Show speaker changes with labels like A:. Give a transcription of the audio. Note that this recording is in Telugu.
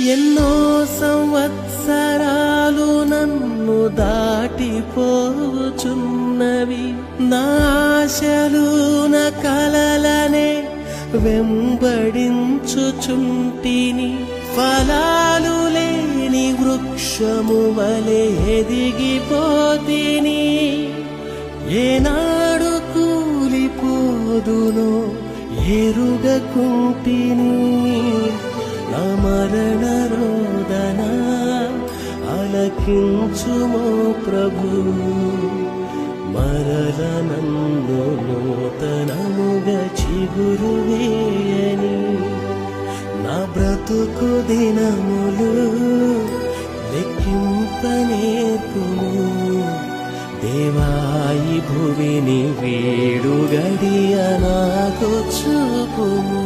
A: ఎన్నో సంవత్సరాలు నన్ను దాటిపోచున్నవి. నాశలు నా కలలనే వెంబడించుచుంటిని. ఫలాలు లేని వృక్షము వలె ఎదిగిపోతిని. ఏనాడు కూలిపోదునో ఎరుగకుంటిని. నా రోదన అలకించుమో ప్రభు. మరల నన్ను నూతనముగా చిగురు వేయని నా బ్రతుకు దినములు లెక్కింపనేర్పుము దేవాయి భువిని వీడు గడియ నాకు చూపుము.